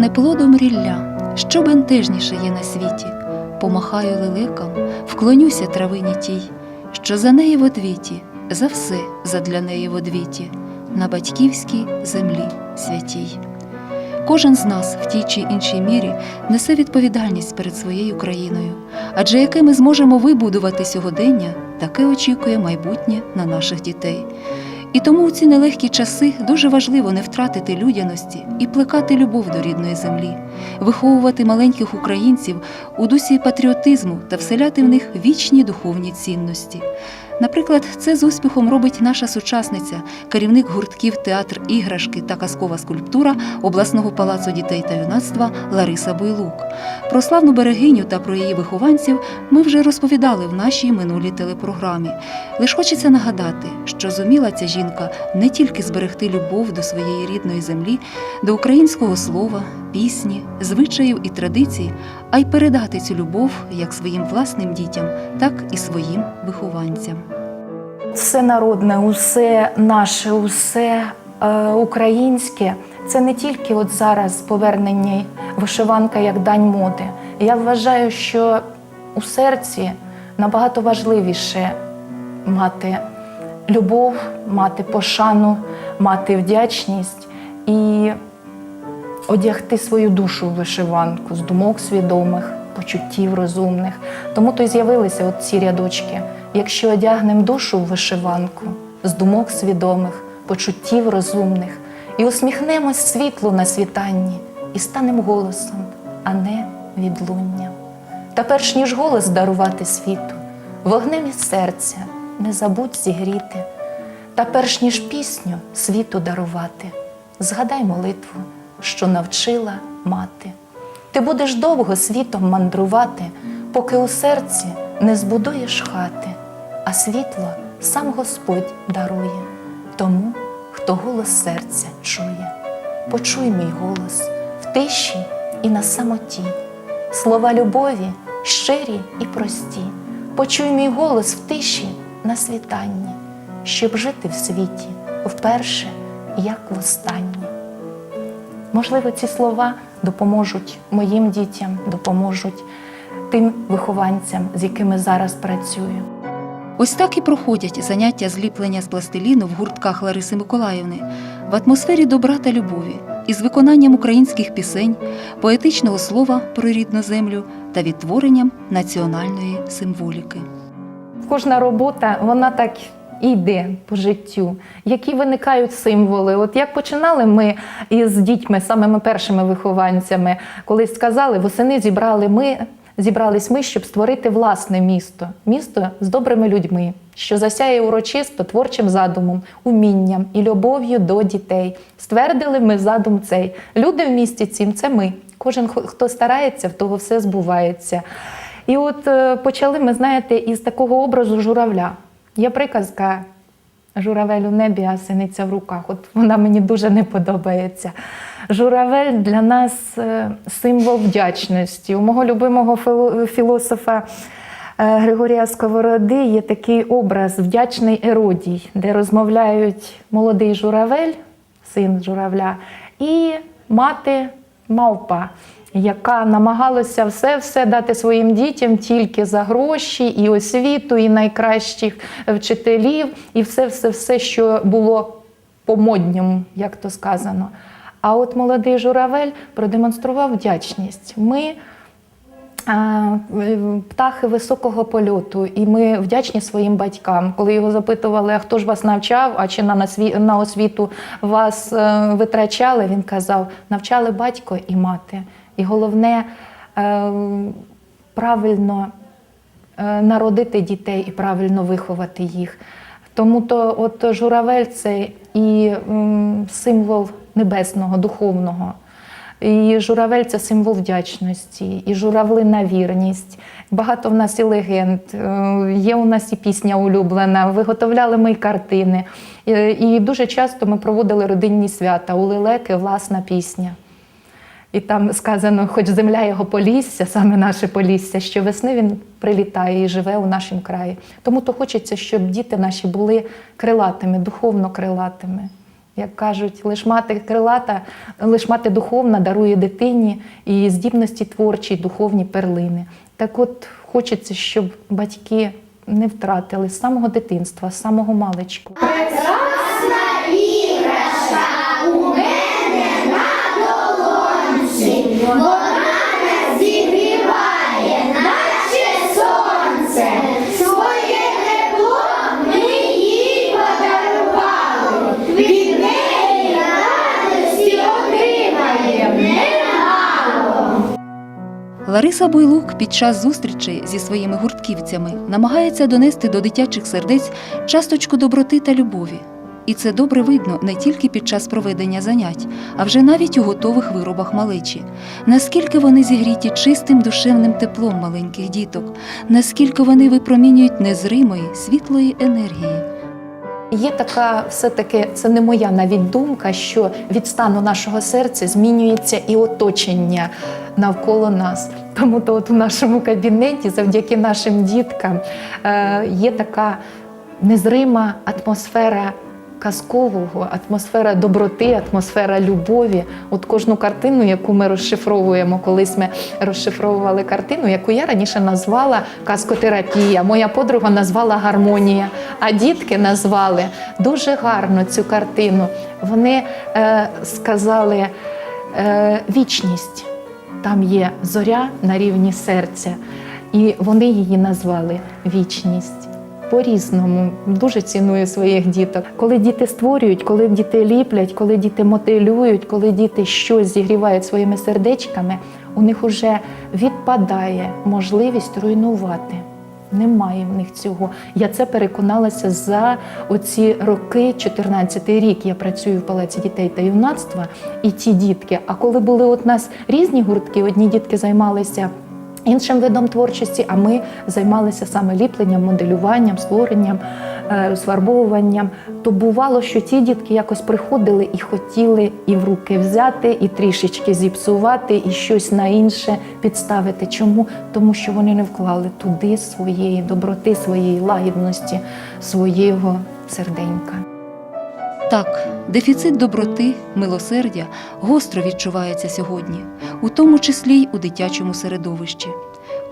пахне плодом рілля, що бентежніше є на світі. Помахаю лелекам, вклонюся травині тій, що за неї в одвіті, за все задля неї в одвіті, на батьківській землі святій. Кожен з нас в тій чи іншій мірі несе відповідальність перед своєю країною, адже яке ми зможемо вибудувати сьогодення, таке очікує майбутнє на наших дітей. І тому у ці нелегкі часи дуже важливо не втратити людяності і плекати любов до рідної землі, виховувати маленьких українців у дусі патріотизму та вселяти в них вічні духовні цінності. Наприклад, це з успіхом робить наша сучасниця, керівник гуртків театр іграшки та казкова скульптура обласного палацу дітей та юнацтва Лариса Буйлук. Про славну берегиню та про її вихованців ми вже розповідали в нашій минулій телепрограмі. Лиш хочеться нагадати, що зуміла ця жінка не тільки зберегти любов до своєї рідної землі, до українського слова, пісні, звичаїв і традицій, а й передати цю любов як своїм власним дітям, так і своїм вихованцям. Все народне, усе наше, усе е, українське. Це не тільки от зараз повернення вишиванка як дань моди. Я вважаю, що у серці набагато важливіше мати любов, мати пошану, мати вдячність і одягти свою душу в вишиванку з думок свідомих, почуттів розумних. Тому то й з'явилися от ці рядочки. Якщо одягнемо душу в вишиванку з думок свідомих, почуттів розумних, і усміхнемось світлу на світанні, і станемо голосом, а не відлунням. Та перш ніж голос дарувати світу, вогнем із серця не забудь зігріти, та перш ніж пісню світу дарувати, згадай молитву, що навчила мати. Ти будеш довго світом мандрувати, поки у серці не збудуєш хати, а світло сам Господь дарує тому, хто голос серця чує. Почуй мій голос в тиші і на самоті, слова любові щирі і прості. Почуй мій голос в тиші на світанні, щоб жити в світі вперше, як востаннє. Можливо, ці слова допоможуть моїм дітям, допоможуть тим вихованцям, з якими зараз працюю. Ось так і проходять заняття зліплення з пластиліну в гуртках Лариси Миколаївни в атмосфері добра та любові із виконанням українських пісень, поетичного слова про рідну землю та відтворенням національної символіки. Кожна робота, вона так і йде по життю. Які виникають символи? От як починали ми із дітьми, самими першими вихованцями, колись сказали, восени зібрали ми. Зібрались ми, щоб створити власне місто, місто з добрими людьми, що засяє урочисто творчим задумом, умінням і любов'ю до дітей. Ствердили ми задум цей. Люди в місті цім це ми. Кожен, хто старається, в того все збувається. І от е, почали ми, знаєте, із такого образу журавля. Є приказка Журавель у небі, а синиця в руках. От вона мені дуже не подобається. Журавель для нас е, символ вдячності. У мого любимого філософа е, Григорія Сковороди є такий образ вдячний еродій, де розмовляють молодий журавель, син журавля, і мати мавпа, яка намагалася все-все дати своїм дітям тільки за гроші, і освіту, і найкращих вчителів, і все-все-все, що було по-модньому, як то сказано. А от молодий журавель продемонстрував вдячність. Ми птахи високого польоту, і ми вдячні своїм батькам. Коли його запитували, а хто ж вас навчав, а чи на, на освіту вас е, витрачали, він казав: навчали батько і мати. І головне е, правильно е, народити дітей і правильно виховати їх. Тому то от журавель це і символ небесного, духовного. І журавель це символ вдячності, і журавлина вірність. Багато в нас і легенд, е, є у нас і пісня улюблена, виготовляли ми й картини. І, і дуже часто ми проводили родинні свята. У лелеки власна пісня. І там сказано, хоч земля його полісся, саме наше полісся, що весни він прилітає і живе у нашому краї. Тому то хочеться, щоб діти наші були крилатими, духовно крилатими. Як кажуть, лиш мати крилата, лиш мати духовна дарує дитині і здібності творчі, духовні перлини. Так от хочеться, щоб батьки не втратили з самого дитинства, з самого маличку. Своє Лариса Буйлук під час зустрічей зі своїми гуртківцями намагається донести до дитячих сердець часточку доброти та любові. І це добре видно не тільки під час проведення занять, а вже навіть у готових виробах малечі. Наскільки вони зігріті чистим душевним теплом маленьких діток, наскільки вони випромінюють незримої світлої енергії. Є така, все-таки, це не моя навіть думка, що від стану нашого серця змінюється і оточення навколо нас. Тому то от у нашому кабінеті, завдяки нашим діткам, е, є така незрима атмосфера. Казкового, атмосфера доброти, атмосфера любові. От кожну картину, яку ми розшифровуємо, колись ми розшифровували картину, яку я раніше назвала казкотерапія. Моя подруга назвала гармонія, а дітки назвали дуже гарно цю картину. Вони е, сказали е, вічність. Там є зоря на рівні серця, і вони її назвали вічність. По-різному дуже ціную своїх діток. Коли діти створюють, коли діти ліплять, коли діти мотилюють, коли діти щось зігрівають своїми сердечками, у них вже відпадає можливість руйнувати. Немає в них цього. Я це переконалася за оці роки, 14-й рік. Я працюю в палаці дітей та юнацтва, і ті дітки. А коли були от нас різні гуртки, одні дітки займалися. Іншим видом творчості, а ми займалися саме ліпленням, моделюванням, створенням, е, розфарбовуванням. То бувало, що ті дітки якось приходили і хотіли і в руки взяти, і трішечки зіпсувати, і щось на інше підставити. Чому? Тому що вони не вклали туди своєї доброти, своєї лагідності, свого серденька. Так, дефіцит доброти, милосердя гостро відчувається сьогодні, у тому числі й у дитячому середовищі.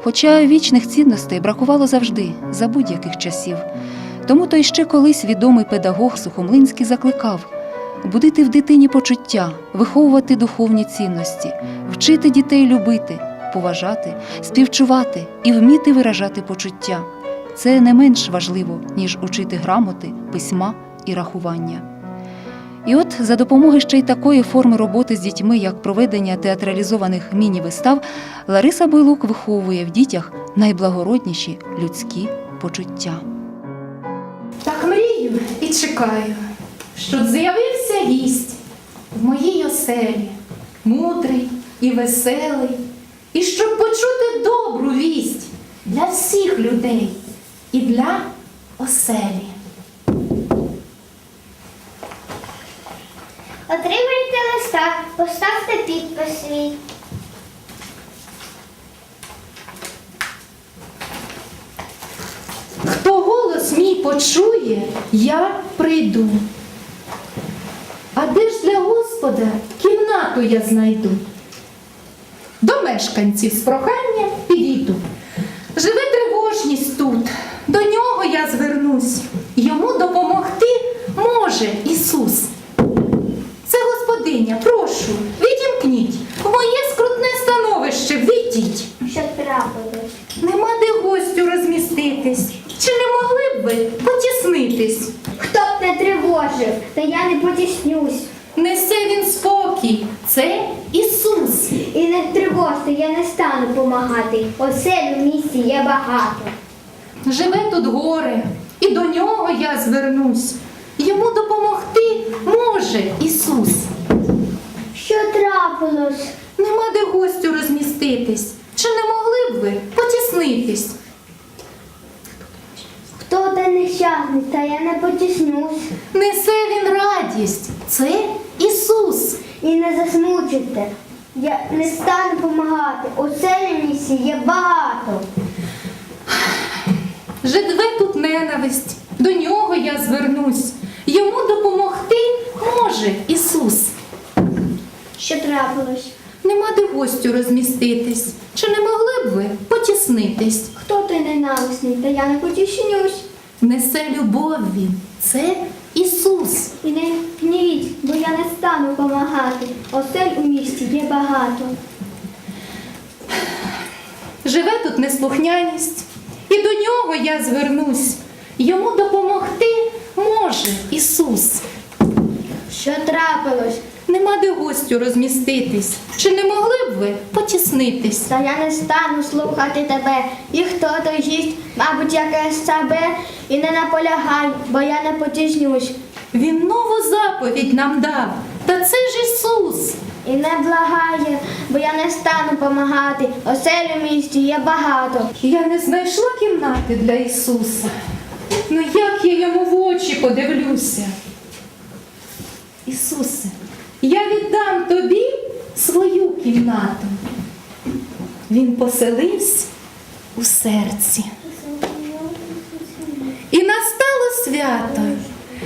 Хоча вічних цінностей бракувало завжди, за будь-яких часів. Тому то ще колись відомий педагог Сухомлинський закликав будити в дитині почуття, виховувати духовні цінності, вчити дітей любити, поважати, співчувати і вміти виражати почуття. Це не менш важливо, ніж учити грамоти, письма і рахування. І от за допомогою ще й такої форми роботи з дітьми, як проведення театралізованих міні-вистав, Лариса Бойлук виховує в дітях найблагородніші людські почуття. Так мрію і чекаю, щоб з'явився гість в моїй оселі, мудрий і веселий, і щоб почути добру вість для всіх людей і для оселі. Отримайте листа, поставте підпис свій. Хто голос мій почує, я прийду. А де ж для Господа кімнату я знайду? До мешканців з проханням підійду. Живе тривожність тут, до нього я звернусь. Йому допомогти може Ісус. Це прошу, відімкніть. Моє скрутне становище війдіть. Що трапилось? Нема де гостю розміститись. Чи не могли б ви потіснитись? Хто б не тривожив, та я не потіснюсь. Несе він спокій. Це Ісус. І не тривожте, я не стану помагати. Осель у місті є багато. Живе тут горе, і до нього я звернусь. Йому допомогти може Ісус. Трапилось? Нема де гостю розміститись. Чи не могли б ви потіснитись? Хто та нещасний, та я не потіснюсь. Несе він радість. Це Ісус. І не засмучуйте. Я не стану помагати. У місті є багато. Живе тут ненависть, до нього я звернусь. Йому допомогти може Ісус? Що трапилось? Нема де гостю розміститись. Чи не могли б ви потіснитись? Хто ти ненависний? Та я не потішнюсь. Несе любов він. Це Ісус. І не гнівіть, бо я не стану помагати. Осель у місті є багато. Живе тут неслухняність, і до нього я звернусь. Йому допомогти може Ісус. Що трапилось? Нема де гостю розміститись. Чи не могли б ви потіснитись? Та я не стану слухати тебе. І хто той гість, мабуть, якесь себе, і не наполягай, бо я не потіснюсь. Він нову заповідь нам дав. Та це ж Ісус. І не благає, бо я не стану помагати. Осель у місті є багато. Я не знайшла кімнати для Ісуса. Ну як я йому в очі подивлюся? Ісусе, я віддам тобі свою кімнату. Він поселився у серці. І настало свято.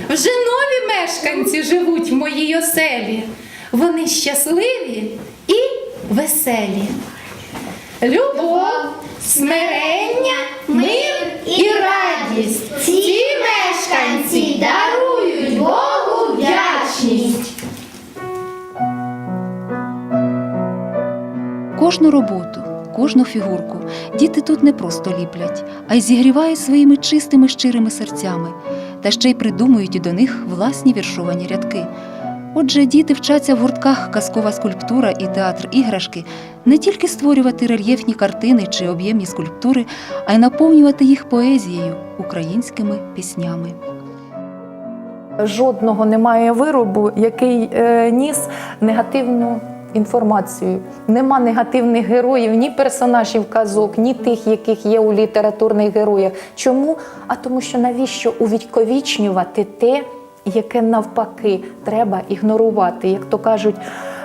Вже нові мешканці живуть в моїй оселі. Вони щасливі і веселі. Любов, смирення, мир і радість. Ці мешканці дарують Богу вдячність. Кожну роботу, кожну фігурку діти тут не просто ліплять, а й зігрівають своїми чистими щирими серцями, та ще й придумують до них власні віршовані рядки. Отже, діти вчаться в гуртках казкова скульптура і театр іграшки не тільки створювати рельєфні картини чи об'ємні скульптури, а й наповнювати їх поезією, українськими піснями. Жодного немає виробу, який е, ніс негативну інформацію. Нема негативних героїв, ні персонажів казок, ні тих, яких є у літературних героях. Чому? А тому, що навіщо увіковічнювати те, яке навпаки треба ігнорувати, як то кажуть.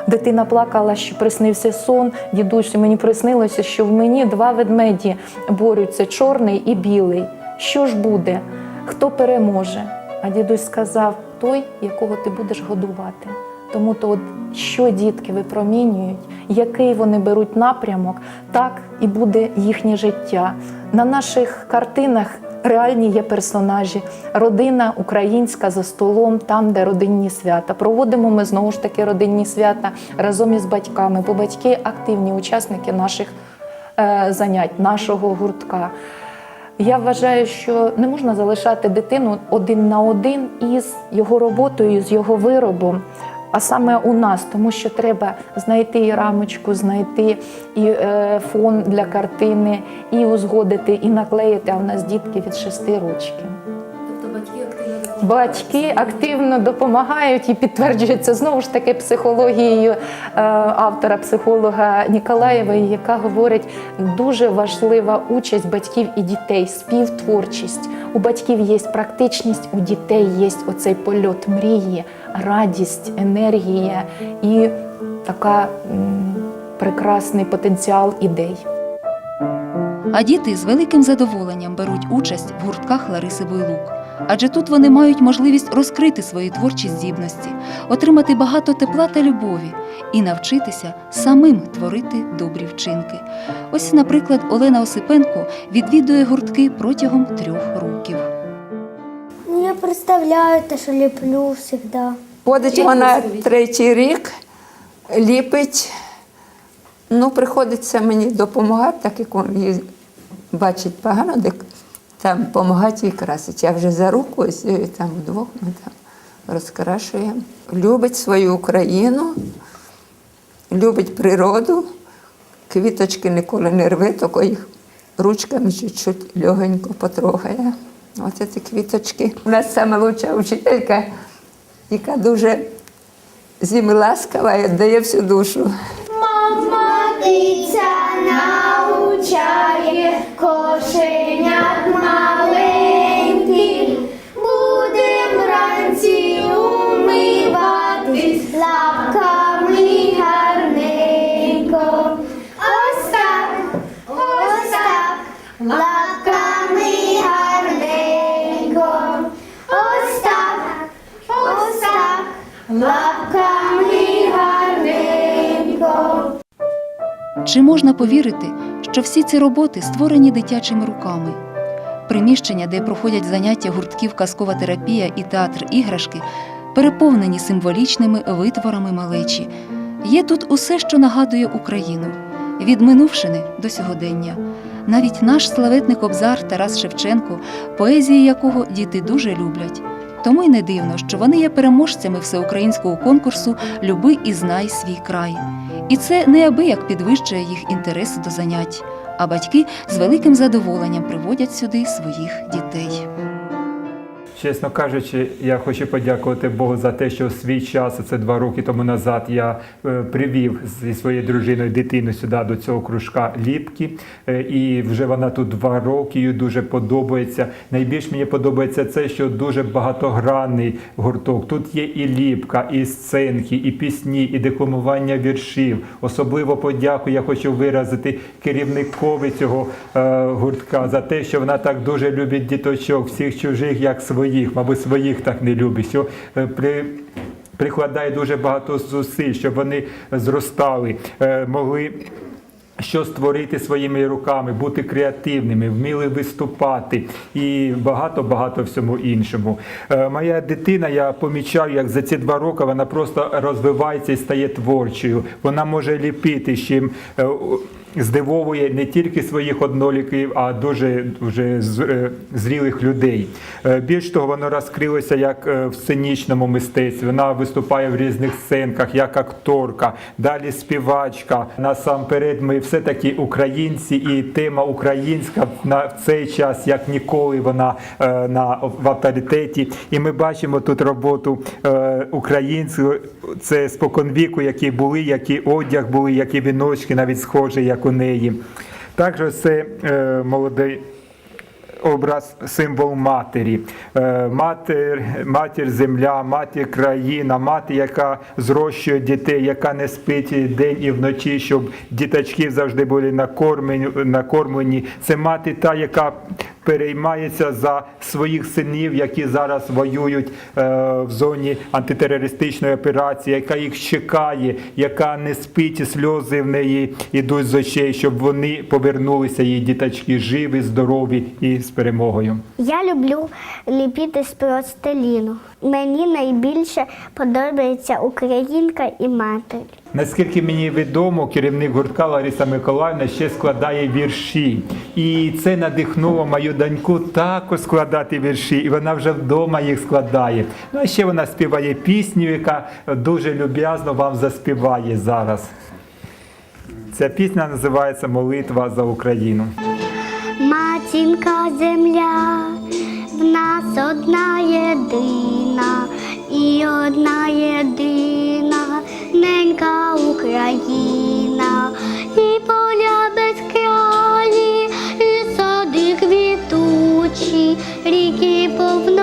Дитина плакала, що приснився сон. Дідусю, мені приснилося, що в мені два ведмеді борються чорний і білий. Що ж буде? Хто переможе? А дідусь сказав: той, якого ти будеш годувати. Тому то, от що дітки випромінюють, який вони беруть напрямок, так і буде їхнє життя. На наших картинах реальні є персонажі, родина українська за столом, там, де родинні свята. Проводимо ми знову ж таки родинні свята разом із батьками, бо батьки активні учасники наших е, занять, нашого гуртка. Я вважаю, що не можна залишати дитину один на один із його роботою, з його виробом. А саме у нас, тому що треба знайти і рамочку, знайти і е, фон для картини, і узгодити, і наклеїти. А в нас дітки від шести років. Батьки активно допомагають і підтверджується знову ж таки психологією е, автора, психолога Ніколаєвої, яка говорить, дуже важлива участь батьків і дітей, співтворчість. У батьків є практичність, у дітей є оцей польот мрії, радість, енергія і така прекрасний потенціал ідей. А діти з великим задоволенням беруть участь в гуртках Лариси Бойлук. Адже тут вони мають можливість розкрити свої творчі здібності, отримати багато тепла та любові і навчитися самим творити добрі вчинки. Ось, наприклад, Олена Осипенко відвідує гуртки протягом трьох років. Представляю те, що ліплю завжди. Ходить вона третій рік, ліпить. Ну, приходиться мені допомагати, так як її бачить погано, так там допомагати їй красити. Я вже за руку, ось там вдвох ми там розкрашуємо. Любить свою Україну, любить природу, квіточки ніколи не рве, тільки їх ручками чуть-чуть легенько потрогає. Ось ці квіточки. У нас найкраща вчителька, яка дуже зими ласкава і віддає всю душу. Матиця научає кошенят Чи можна повірити, що всі ці роботи створені дитячими руками? Приміщення, де проходять заняття гуртків казкова терапія і театр іграшки, переповнені символічними витворами малечі. Є тут усе, що нагадує Україну від минувшини до сьогодення. Навіть наш славетний кобзар Тарас Шевченко, поезії якого діти дуже люблять. Тому й не дивно, що вони є переможцями всеукраїнського конкурсу Люби і знай свій край. І це неабияк підвищує їх інтерес до занять, а батьки з великим задоволенням приводять сюди своїх дітей. Чесно кажучи, я хочу подякувати Богу за те, що свій час, це два роки тому назад, я е, привів зі своєю дружиною дитину сюди до цього кружка ліпки. Е, і вже вона тут два роки, їй дуже подобається. Найбільш мені подобається це, що дуже багатогранний гурток. Тут є і ліпка, і сценки, і пісні, і декламування віршів. Особливо подяку я хочу виразити керівникові цього е, гуртка за те, що вона так дуже любить діточок, всіх чужих як своїх, мабуть, своїх так не любить. Що е, при прикладає дуже багато зусиль, щоб вони зростали, е, могли. Що створити своїми руками, бути креативними, вміли виступати і багато-багато всьому іншому. Е, моя дитина, я помічаю, як за ці два роки вона просто розвивається і стає творчою. Вона може ліпити, чим здивовує не тільки своїх одноліків, а дуже вже е, зрілих людей. Е, Більш того, воно розкрилося як е, в сценічному мистецтві. Вона виступає в різних сценках як акторка, далі співачка. Насамперед, ми все-таки українці, і тема українська на цей час, як ніколи, вона на в авторитеті. І ми бачимо тут роботу українців. Це споконвіку, які були, які одяг були, які віночки, навіть схожі, як у неї. Також це е, молодий образ, символ матері. Е, Матір, матір земля, матір країна, мати, яка зрощує дітей, яка не спить день і вночі, щоб діточки завжди були накормлені. накормлені. Це мати та, яка переймається за своїх синів, які зараз воюють е, в зоні антитерористичної операції, яка їх чекає, яка не спить, і сльози в неї йдуть з очей, щоб вони повернулися, її діточки живі, здорові і з перемогою. Я люблю ліпити з пластиліну. Мені найбільше подобається українка і матері. Наскільки мені відомо, керівник гуртка Лариса Миколаївна ще складає вірші. І це надихнуло мою доньку також складати вірші, і вона вже вдома їх складає. Ну а ще вона співає пісню, яка дуже люб'язно вам заспіває зараз. Ця пісня називається Молитва за Україну. Матінка земля, в нас одна єдина, і одна єдина ненька Україна, і поля безкраї, і сади квітучі, ріки повноводні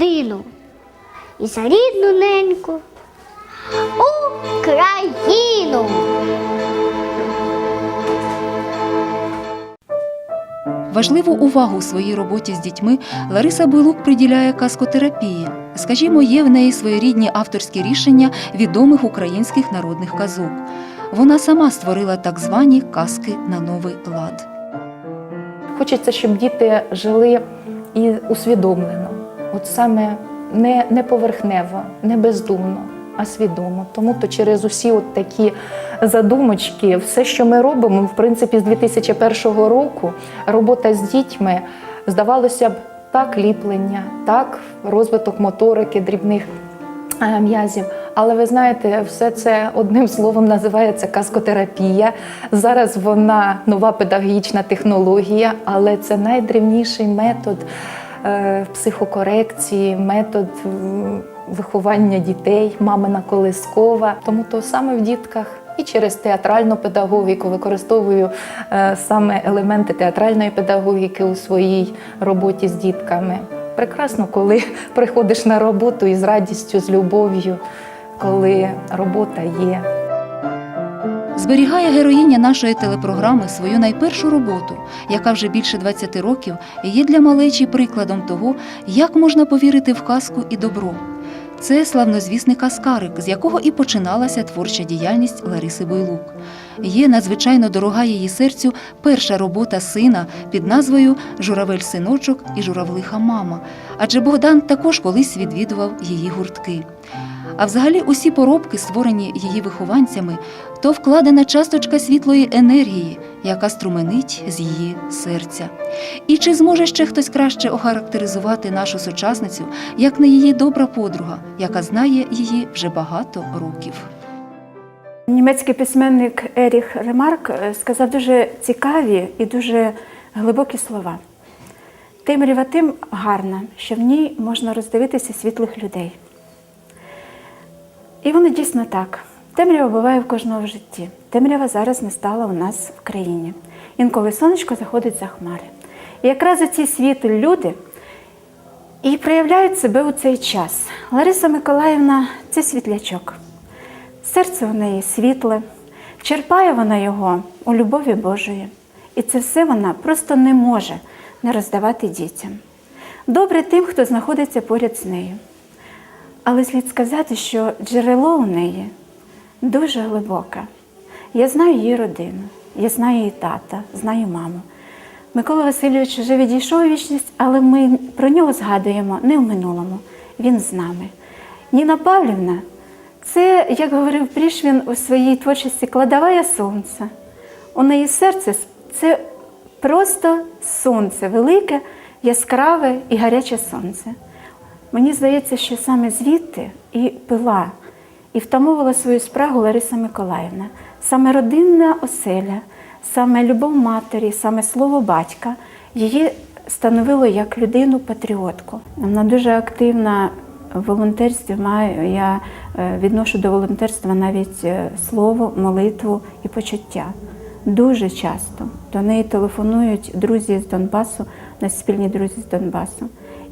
родину і за рідну неньку Україну. Важливу увагу у своїй роботі з дітьми Лариса Буйлук приділяє казкотерапії. Скажімо, є в неї своєрідні авторські рішення відомих українських народних казок. Вона сама створила так звані казки на новий лад. Хочеться, щоб діти жили і усвідомлено, от саме не, не поверхнево, не бездумно, а свідомо. Тому то через усі от такі задумочки, все, що ми робимо, в принципі, з 2001 року робота з дітьми, здавалося б, так ліплення, так розвиток моторики, дрібних е, м'язів. Але ви знаєте, все це одним словом називається казкотерапія. Зараз вона нова педагогічна технологія, але це найдревніший метод психокорекції, метод виховання дітей, мамина колискова. Тому то саме в дітках. І через театральну педагогіку використовую е, саме елементи театральної педагогіки у своїй роботі з дітками. Прекрасно, коли приходиш на роботу із радістю, з любов'ю, коли робота є. Зберігає героїня нашої телепрограми свою найпершу роботу, яка вже більше 20 років є для малечі прикладом того, як можна повірити в казку і добро. Це славнозвісний казкарик, з якого і починалася творча діяльність Лариси Бойлук. Є надзвичайно дорога її серцю перша робота сина під назвою Журавель-синочок і журавлиха мама. Адже Богдан також колись відвідував її гуртки. А взагалі усі поробки, створені її вихованцями, то вкладена часточка світлої енергії, яка струменить з її серця. І чи зможе ще хтось краще охарактеризувати нашу сучасницю, як не її добра подруга, яка знає її вже багато років? Німецький письменник Еріх Ремарк е, сказав дуже цікаві і дуже глибокі слова. Темрява тим гарна, що в ній можна роздивитися світлих людей. І воно дійсно так. Темрява буває в кожного в житті. Темрява зараз настала у нас в країні. Інколи сонечко заходить за хмари. І якраз оці світлі люди і проявляють себе у цей час. Лариса Миколаївна це світлячок. Серце у неї світле, черпає вона його у любові Божої. І це все вона просто не може не роздавати дітям. Добре тим, хто знаходиться поряд з нею. Але слід сказати, що джерело у неї дуже глибоке. Я знаю її родину, я знаю її тата, знаю маму. Микола Васильович вже відійшов у вічність, але ми про нього згадуємо не в минулому. Він з нами. Ніна Павлівна це, як говорив Прішвін у своїй творчості, кладовая сонця. У неї серце це просто сонце, велике, яскраве і гаряче сонце. Мені здається, що саме звідти і пила, і втамовувала свою спрагу Лариса Миколаївна. Саме родинна оселя, саме любов матері, саме слово батька її становило як людину-патріотку. Вона дуже активна в волонтерстві. Маю я е, відношу до волонтерства навіть е, слово, молитву і почуття. Дуже часто до неї телефонують друзі з Донбасу, наші спільні друзі з Донбасу.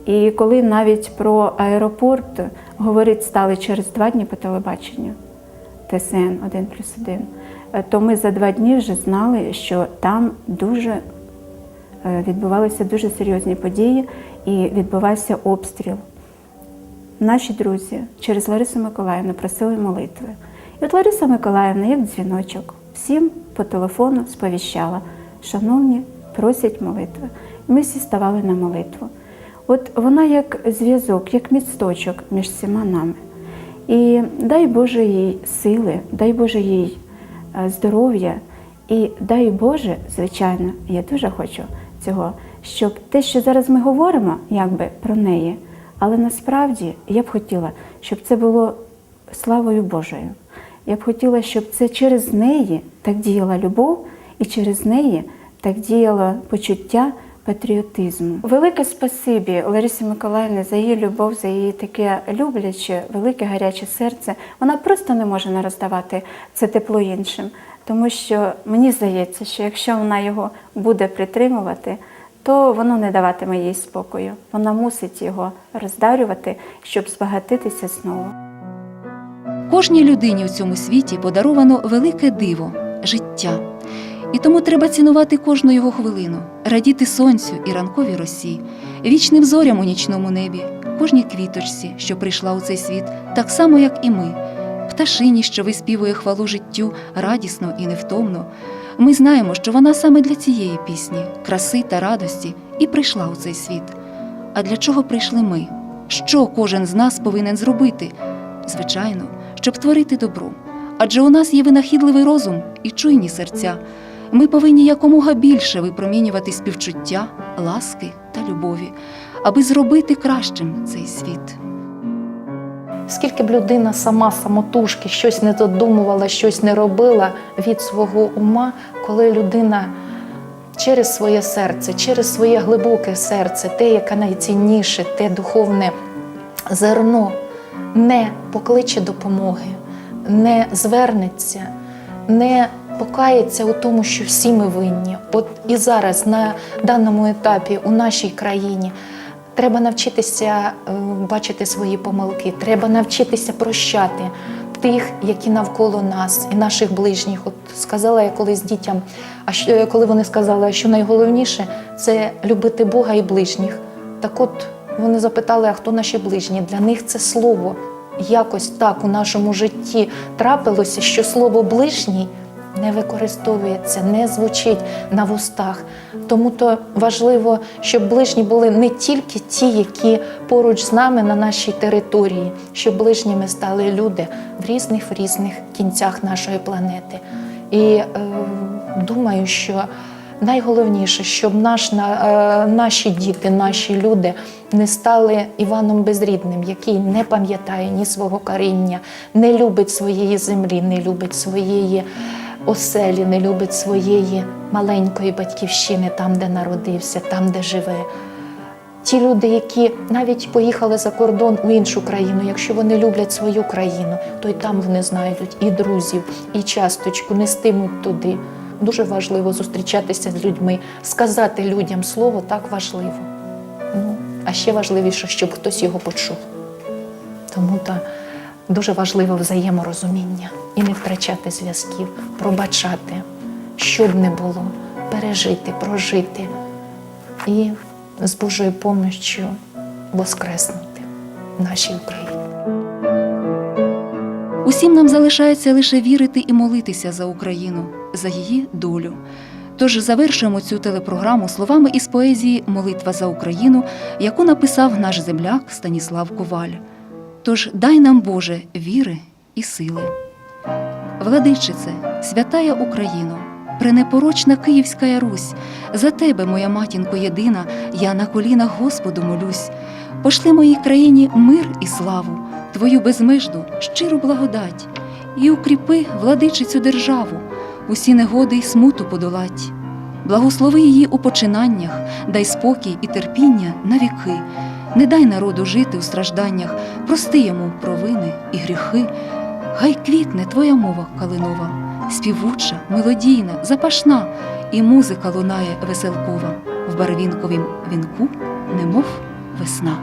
І коли навіть про аеропорт говорить стали через два дні по телебаченню, ТСН 1 плюс 1, то ми за два дні вже знали, що там дуже е, відбувалися дуже серйозні події і відбувався обстріл. Наші друзі через Ларису Миколаївну просили молитви. І от Лариса Миколаївна, як дзвіночок, всім по телефону сповіщала, шановні, просять молитви. І ми всі ставали на молитву. От вона як зв'язок, як місточок між всіма нами. І дай Боже їй сили, дай Боже їй е, здоров'я, і дай Боже, звичайно, я дуже хочу цього, щоб те, що зараз ми говоримо, якби про неї, але насправді я б хотіла, щоб це було славою Божою. Я б хотіла, щоб це через неї так діяла любов, і через неї так діяло почуття патріотизму. Велике спасибі Ларисі Миколаївні за її любов, за її таке любляче, велике гаряче серце. Вона просто не може не роздавати це тепло іншим, тому що мені здається, що якщо вона його буде притримувати, то воно не даватиме їй спокою. Вона мусить його роздарювати, щоб збагатитися знову. Кожній людині у цьому світі подаровано велике диво життя. І тому треба цінувати кожну його хвилину, радіти сонцю і ранковій росі, вічним зорям у нічному небі, кожній квіточці, що прийшла у цей світ, так само, як і ми, пташині, що виспівує хвалу життю радісно і невтомно. Ми знаємо, що вона саме для цієї пісні, краси та радості, і прийшла у цей світ. А для чого прийшли ми? Що кожен з нас повинен зробити? Звичайно, щоб творити добро. Адже у нас є винахідливий розум і чуйні серця. Ми повинні якомога більше випромінювати співчуття, ласки та любові, аби зробити кращим цей світ. Скільки б людина сама самотужки щось не додумувала, щось не робила від свого ума, коли людина через своє серце, через своє глибоке серце, те, яке найцінніше, те духовне зерно, не покличе допомоги, не звернеться, не покається у тому, що всі ми винні. От і зараз на даному етапі у нашій країні Треба навчитися е, бачити свої помилки, треба навчитися прощати тих, які навколо нас і наших ближніх. От сказала я колись дітям, а що, коли вони сказали, що найголовніше це любити Бога і ближніх. Так от вони запитали, а хто наші ближні? Для них це слово. Якось так у нашому житті трапилося, що слово ближній не використовується, не звучить на вустах. Тому то важливо, щоб ближні були не тільки ті, які поруч з нами на нашій території, щоб ближніми стали люди в різних різних кінцях нашої планети. І е, думаю, що найголовніше, щоб наш, на, е, наші діти, наші люди не стали Іваном Безрідним, який не пам'ятає ні свого коріння, не любить своєї землі, не любить своєї оселі, не любить своєї маленької батьківщини, там, де народився, там, де живе. Ті люди, які навіть поїхали за кордон у іншу країну, якщо вони люблять свою країну, то й там вони знайдуть і друзів, і часточку нестимуть туди. Дуже важливо зустрічатися з людьми, сказати людям слово так важливо. Ну, а ще важливіше, щоб хтось його почув. Тому то дуже важливе взаєморозуміння і не втрачати зв'язків, пробачати, що б не було, пережити, прожити і з Божою помощю воскреснути нашій Україні. Усім нам залишається лише вірити і молитися за Україну, за її долю. Тож завершуємо цю телепрограму словами із поезії Молитва за Україну, яку написав наш земляк Станіслав Коваль. Тож дай нам, Боже, віри і сили. Владичице, святая Україно, пренепорочна Київська Русь, за тебе, моя матінко єдина, я на колінах Господу молюсь. Пошли моїй країні мир і славу, твою безмежну, щиру благодать, і укріпи владичицю державу, усі негоди й смуту подолать. Благослови її у починаннях, дай спокій і терпіння на віки. Не дай народу жити у стражданнях, прости йому провини і гріхи. Хай квітне твоя мова калинова, співуча, мелодійна, запашна, і музика лунає веселкова в барвінковім вінку, немов весна.